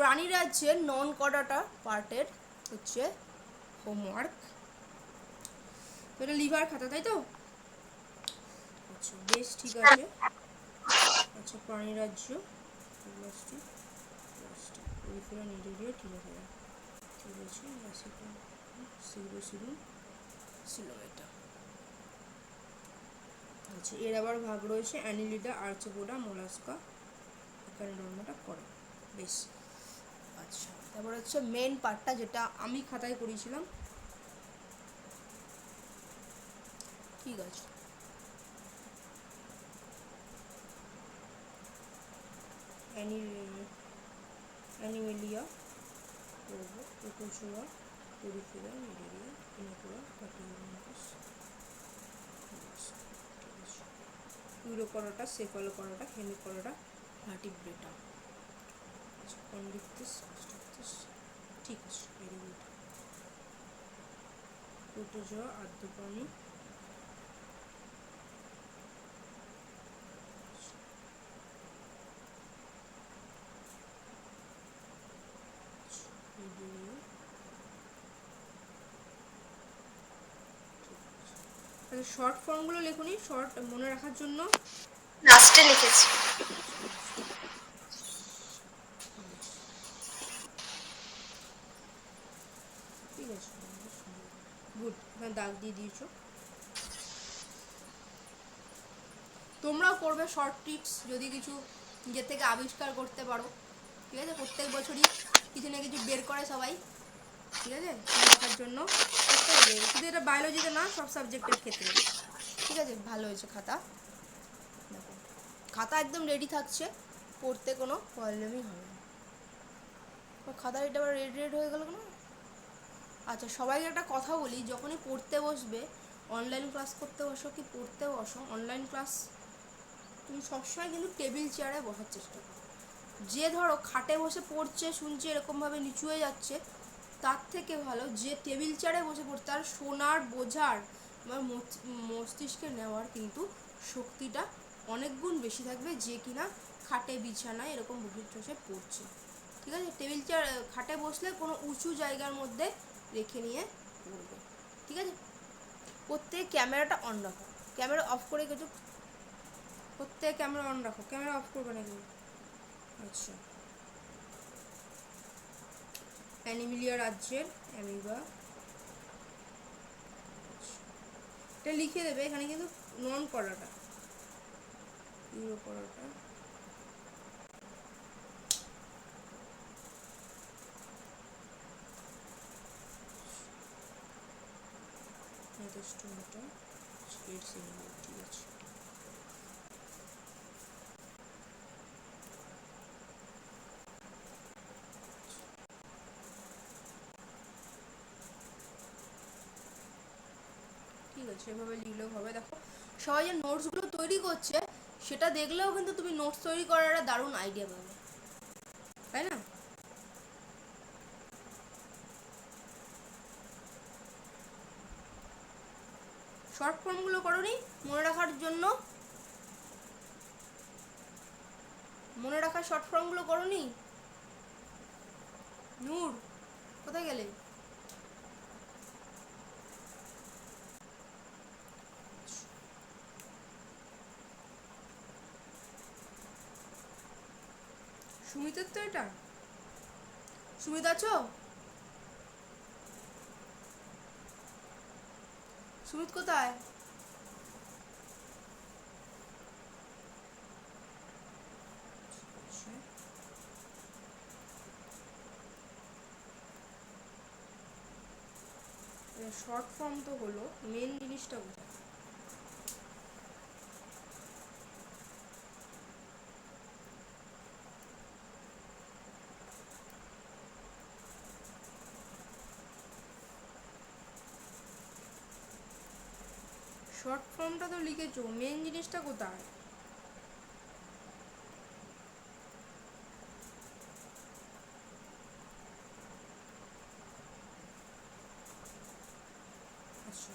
প্রাণী রাজ্যের নন কডাটা পার্টের হচ্ছে হোমওয়ার্ক এটা লিভার খাতা, তাই তো? আচ্ছা বেশ, ঠিক আছে। আচ্ছা প্রাণী রাজ্য প্লাস্টিক প্লাস্টিক ঠিক আছে। ঠিক আছে সিলো সিলুম সিলুম এটা আচ্ছা এর আবার ভাগ রয়েছে অ্যানিলিডা আর্চোপোডা মোলাস্কা এখানে ধর্মটা করে বেশ। আচ্ছা তারপর হচ্ছে মেন পার্টটা যেটা আমি খাতায় করিয়েছিলাম ঠিক আছে। অ্যানিমেলিয়া প্যাটিওমাস ইউরোকরোটা সেফালোকরোটা হেমিকরোটা ভার্টিব্রেটা কন্ডিকটিস কনস্ট্রাকটিস ঠিক আছে ভেরি গুড শর্ট ফর্মগুলো লেখুনি শর্ট মনে রাখার জন্য। লাস্টে লিখেছি। গুড এখানে দাগ দিয়ে দিয়েছ। তোমরাও করবে শর্ট টিপস যদি কিছু নিজের থেকে আবিষ্কার করতে পারো। ঠিক আছে? প্রত্যেক বছরই কিছু না কিছু বের করে সবাই। ঠিক আছে? দেখার জন্য শুধু এটা বায়োলজিতে না, সব সাবজেক্টের ক্ষেত্রে। ঠিক আছে? ভালো হয়েছে খাতা। দেখো। খাতা একদম রেডি থাকছে। পড়তে কোনো প্রবলেমই হবে না। খাতা এটা আবার রেড রেড হয়ে গেল কেন? আচ্ছা সবাইকে একটা কথা বলি, যখনই পড়তে বসবে অনলাইন ক্লাস করতে বসো কি পড়তে বসো অনলাইন ক্লাস তুমি সবসময় কিন্তু টেবিল চেয়ারে বসার চেষ্টা করো। যে ধরো খাটে বসে পড়ছে, শুনছে, এরকমভাবে নিচু হয়ে যাচ্ছে, তার থেকে ভালো যে টেবিল চেয়ারে বসে পড়তে আর শোনার, বোঝার আমার মস্তি- মস্তিষ্কে নেওয়ার কিন্তু শক্তিটা অনেক গুণ বেশি থাকবে যে কিনা খাটে, বিছানায় এরকম বসে পড়ছে। ঠিক আছে? টেবিল চেয়ার খাটে বসলে কোনো উঁচু জায়গার মধ্যে রেখে নিয়ে পড়বে ঠিক আছে? প্রত্যেক ক্যামেরাটা অন রাখো। ক্যামেরা অফ করে কিছু প্রত্যেক ক্যামেরা অন রাখো। ক্যামেরা অফ করবে না কিন্তু আচ্ছা। অ্যানিমিলিয়া রাজ্যের অ্যামিবা। এটা লিখে দেবে, এখানে কিন্তু নন করাটা। ইউরো করাটা। মেটাস্টোমাটা স্পেড সিনেমা ঠিক আছে ঠিক আছে, এভাবে লিখলেও হবে। দেখো, সবাই যে নোটসগুলো তৈরি করছে, সেটা দেখলেও কিন্তু তুমি নোটস তৈরি করার দারুণ আইডিয়া পাবে। তাই না শর্ট ফর্মগুলো করনি, মনে রাখার জন্য। মনে রাখার শর্ট ফর্মগুলো করনি? নূর, কোথায় গেলে? সুমিতের তো এটা। সুমিত আছো? সুমিত কোথায়? শর্ট ফর্ম তো হলো মেন জিনিসটা কোথায় শর্ট ফর্মটা তো লিখেছো মেন জিনিসটা কোথায়? আচ্ছা,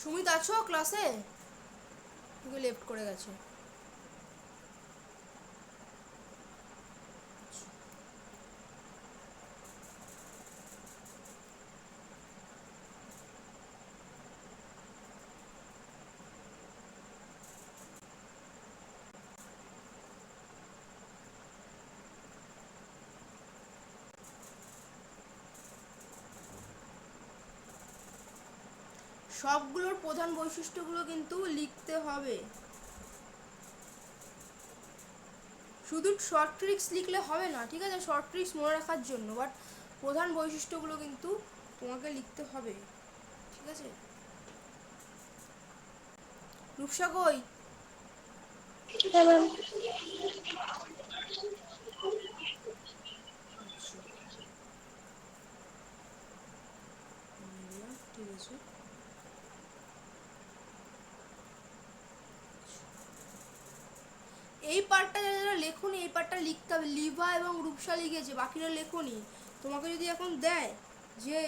সুমিত আছো ক্লাসে লেফট করে গেছে। সবগুলোর প্রধান বৈশিষ্ট্যগুলো কিন্তু লিখতে হবে। শুধু শর্ট ট্রিক্স লিখলে হবে না, ঠিক আছে? শর্ট ট্রিক্স মনে রাখার জন্য বাট প্রধান বৈশিষ্ট্যগুলো কিন্তু তোমাকে লিখতে হবে, ঠিক আছে? রূপসা কই? আচ্ছা। ঠিক আছে এই পার্টটা যারা যারা লেখনি এই পার্টটা লিখতে হবে। লিভা এবং রূপসা লিখেছে বাকিরা লেখনি। তোমাকে যদি এখন দেয় যে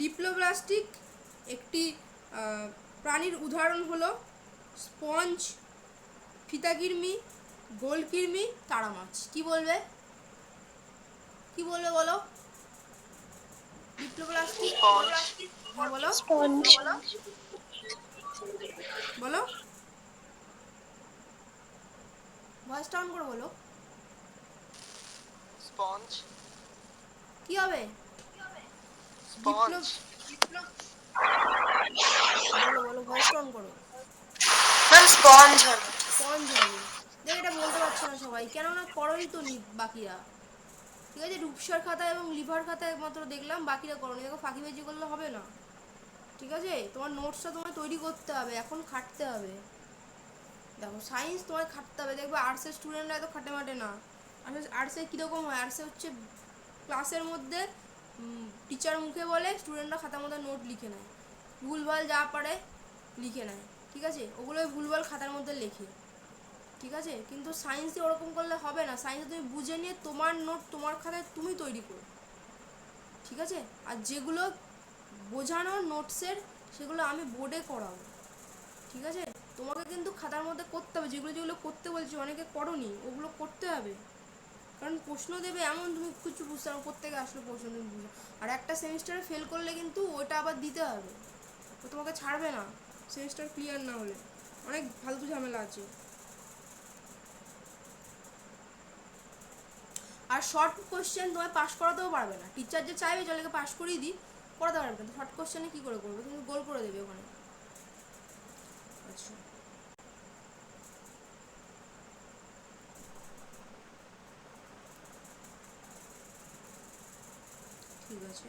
ডিপ্লোপ্লাস্টিক একটি প্রাণীর উদাহরণ হলো স্পঞ্জ ফিতাকির্মি গোলকির্মি তারা মাছ কি বলবে? কি বলবে বলো? ডিপ্লোপ্লাস্টিক হ্যাঁ বলো। বলো। ভয়েস ডাউন করে বলো। স্পঞ্জ কি হবে? স্পঞ্জ বলো বলো ভয়েস ডাউন করো। ম্যাম স্পঞ্জ হবে স্পঞ্জ হবে। দেখ এটা বলতে পারছে না সবাই। কেননা করোই তো নি বাকিরা। ঠিক আছে রূপসার খাতা এবং লিভার খাতা একমাত্র দেখলাম বাকিরা করনি। দেখো ফাঁকিবাজি করলে হবে না। ঠিক আছে তোমার নোটসটা তোমায় তৈরি করতে হবে এখন খাটতে হবে। দেখো সায়েন্স তোমায় খাটতে হবে। দেখবে আর্টসের স্টুডেন্টরা এত খাটে মাটে না। আর্টস আর্টসে কীরকম হয়? আর্টসে হচ্ছে ক্লাসের মধ্যে টিচার মুখে বলে স্টুডেন্টরা খাতার মধ্যে নোট লিখে নেয়। ভুলভাল যা পারে লিখে নেয়। ঠিক আছে? ওগুলোই ভুলভাল খাতার মধ্যে লেখে। ঠিক আছে? কিন্তু সায়েন্সে ওরকম করলে হবে না। সায়েন্সে তুমি বুঝে নিয়ে তোমার নোট তোমার খাতায় তুমি তৈরি করো। ঠিক আছে? আর যেগুলো বোঝানো নোটসের সেগুলো আমি বোর্ডে করাবো। ঠিক আছে? তোমাকে কিন্তু খাতার মধ্যে করতে হবে, যেগুলো যেগুলো করতে বলছি, অনেকে করনি, ওগুলো করতে হবে। কারণ প্রশ্ন দেবে এমন, তুমি কিছু বুঝতে পারো প্রত্যেকে আসলে প্রশ্ন তুমি বুঝো আর একটা সেমিস্টারে ফেল করলে কিন্তু ওটা আবার দিতে হবে। ও তোমাকে ছাড়বে না সেমিস্টার ক্লিয়ার না হলে। অনেক ফালতু ঝামেলা আছে। আর শর্ট কোশ্চেন তোমায় পাশ করাতেও পারবে না। টিচার যে চাইবে, চলে পাশ করিয়ে দিই, করাতে পারবে না। শর্ট কোশ্চেনে কী করে করবে? তুমি গোল করে দেবে ওখানে। আচ্ছা। ঠিক আছে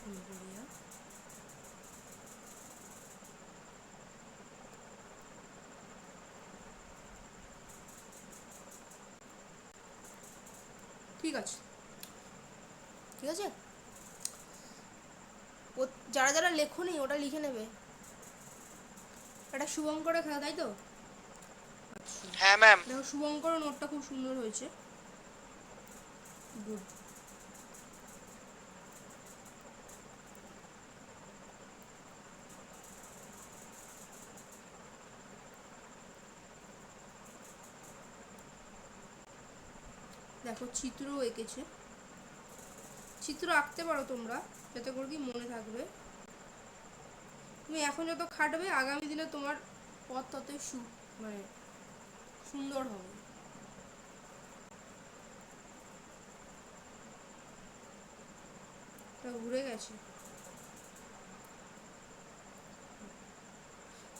বুলগেরিয়া ঠিক আছে ঠিক আছে ও- যারা যারা লেখো লেখনি ওটা লিখে নেবে। এটা শুভঙ্করের খেলা তাই তো? হ্যাঁ ম্যাম দেখো শুভঙ্কর নোটটা খুব সুন্দর হয়েছে। গুড। দেখো চিত্রও এঁকেছে। চিত্র আঁকতে পারো তোমরা, যাতে করে কি মনে থাকবে। তুমি এখন যত খাটবে, আগামী দিনে তোমার পথ ততই সু মানে সুন্দর হবে। ঘুরে গেছে।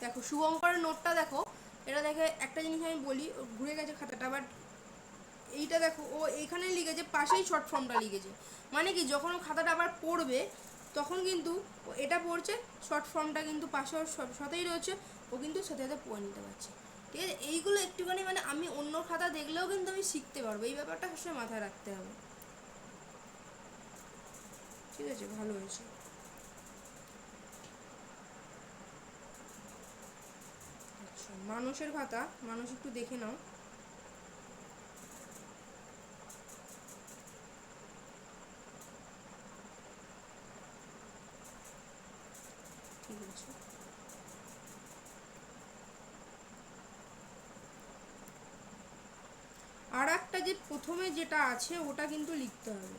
দেখো, শুভঙ্করের নোটটা দেখো, এটা দেখে একটা জিনিস আমি বলি ঘুরে গেছে খাতাটা বাট এইটা দেখো, ও এইখানে লিখেছে, পাশেই শর্ট ফর্মটা লিখেছে। মানে কি, যখন ও খাতাটা আবার পড়বে, তখন কিন্তু এটা পড়ছে শর্ট ফর্মটা কিন্তু পাশে ওর সাথেই রয়েছে, ও কিন্তু সাথে সাথে পড়ে নিতে পারছে। ঠিক আছে? এইগুলো একটুখানি মানে আমি অন্য খাতা দেখলেও কিন্তু আমি শিখতে পারব, এই ব্যাপারটা সবসময় মাথায় রাখতে হবে। ঠিক আছে, ভালো হয়েছে। আচ্ছা মানুষের খাতা, মানুষ একটু দেখে নাও। কিছু আর একটা যে প্রথমে যেটা আছে, ওটা কিন্তু লিখতে হবে।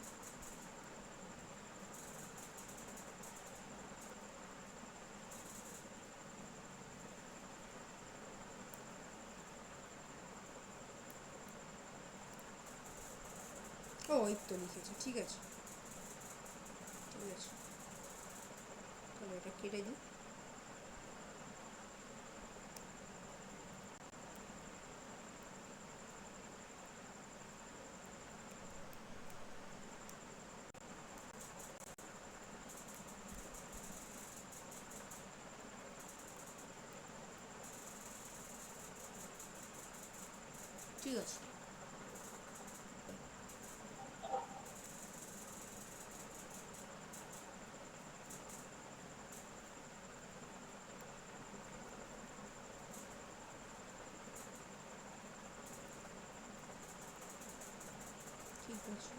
লিখেছি, ঠিক আছে। ঠিক আছে। তাহলে এটা কেটে দিই। ঠিক আছে। ঠিক আছে।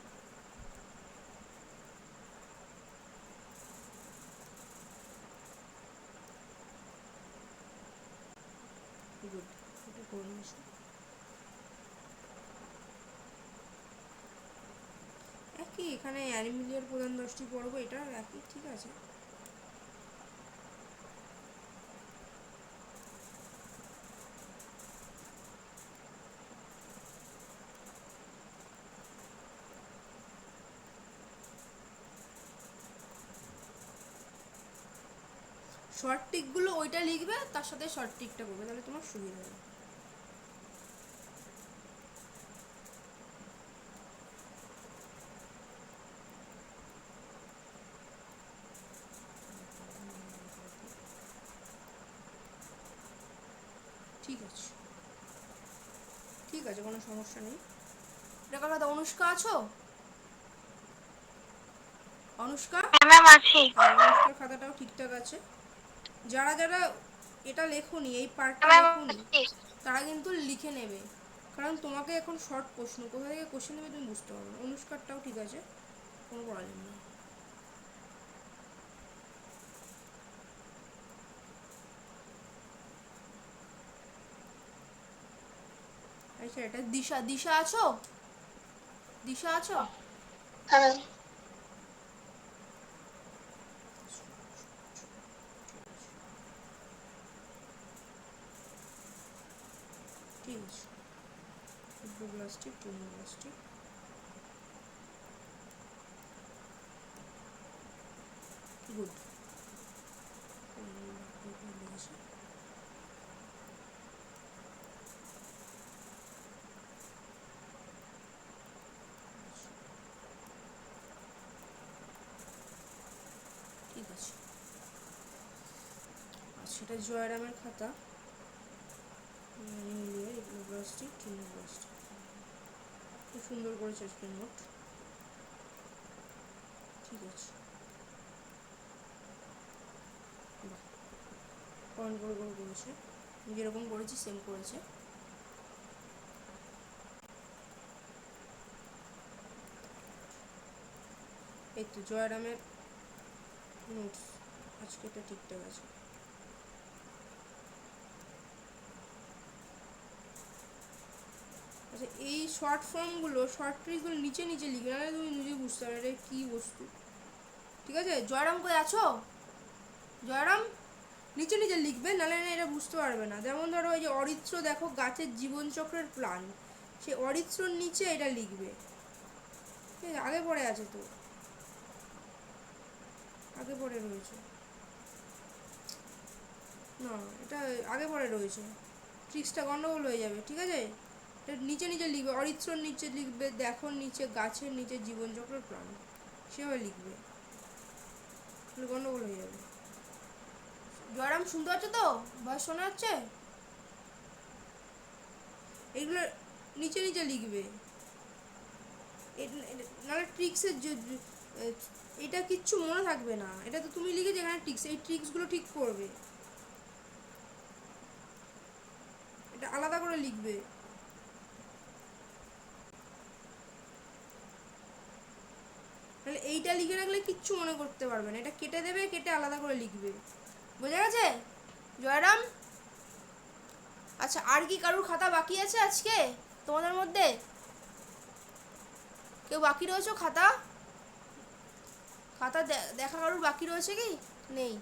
গুড এটা করে নিয়েছি একই এখানে অ্যানিমিলিয়ার প্রধান দশটি পর্ব, এটা একই ঠিক আছে। শর্ট টিকগুলো ওইটা লিখবে, তার সাথে শর্ট টিকটা করবে, তাহলে তোমার সুবিধা হবে। ঠিক আছে। ঠিক আছে কোনো সমস্যা নেই। এটা কথা অনুষ্কা আছো? অনুষ্কা? হ্যাঁ ম্যাম আছি। হ্যাঁ, অনুষ্কার খাতাটাও ঠিকঠাক আছে। যারা যারা এটা লেখনি এই পার্টটা ম্যাম লেখনি তারা কিন্তু লিখে নেবে। কারণ তোমাকে এখন শর্ট প্রশ্ন কোথা থেকে কোশ্চেন নেবে তুমি বুঝতে পারবে অনুষ্কারটাও ঠিক আছে কোনো প্রবলেম নেই। এটা দিশা দিশা আছো? দিশা আছো? হ্যাঁ। ঠিক আছে প্লাস্টিক টু প্লাস্টিক গুড ঠিক আছে এটা জয়রামের খাতা। এগুলো প্লাস্টিক চুনো প্লাস্টিক খুব সুন্দর করেছে আজকের নোট ঠিক আছে। পয়েন্ট করে করে করেছে যেরকম করেছি সেম করেছে। এই তো, জয়রামের নোটস আজকে এটা ঠিকঠাক আছে। আচ্ছা এই শর্ট ফর্মগুলো শর্ট ট্রিকগুলো নিচে নিচে লিখবে নাহলে তুমি নিজে বুঝতে পারবে এটা কী বস্তু। ঠিক আছে? জয়রাম কই আছো? জয়রাম? নিচে নিচে লিখবে, নাহলে না এটা বুঝতে পারবে না। যেমন ধরো ওই যে অরিত্র, দেখো গাছের জীবনচক্রের প্ল্যান সেই অরিত্রর নিচে এটা লিখবে। ঠিক আছে? আগে পড়ে আছে তো। আগে পড়ে রয়েছে। না, এটা আগে পড়ে রয়েছে। ট্রিক্সটা গণ্ডগোল হয়ে যাবে, ঠিক আছে? নিচে নিচে লিখবে, অরিত্রর নিচে লিখবে দেখো নিচে, গাছের নিচে, জীবনচক্রের প্রাণ সেভাবে লিখবে। গন্ডগোল হয়ে যাবে। জয়রাম শুনতে পাচ্ছ তো? ভয় শোনা যাচ্ছে? এগুলো নিচে নিচে লিখবে। নাহলে ট্রিক্সের এটা কিচ্ছু মনে থাকবে না। এটা তো তুমি লিখে যেখানে ট্রিক্স এই ট্রিক্সগুলো ঠিক করবে। এটা আলাদা করে লিখবে। এইটা লিখে রাখলে কিচ্ছু মনে করতে পারবে না। এটা কেটে দেবে, কেটে আলাদা করে লিখবে। বোঝা গেছে? জয়রাম? আচ্ছা আর কি কারুর খাতা বাকি আছে আজকে তোমাদের মধ্যে? কেউ বাকি রয়েছে খাতা? খাতা দেখা কারুর বাকি রয়েছে কি? নেই।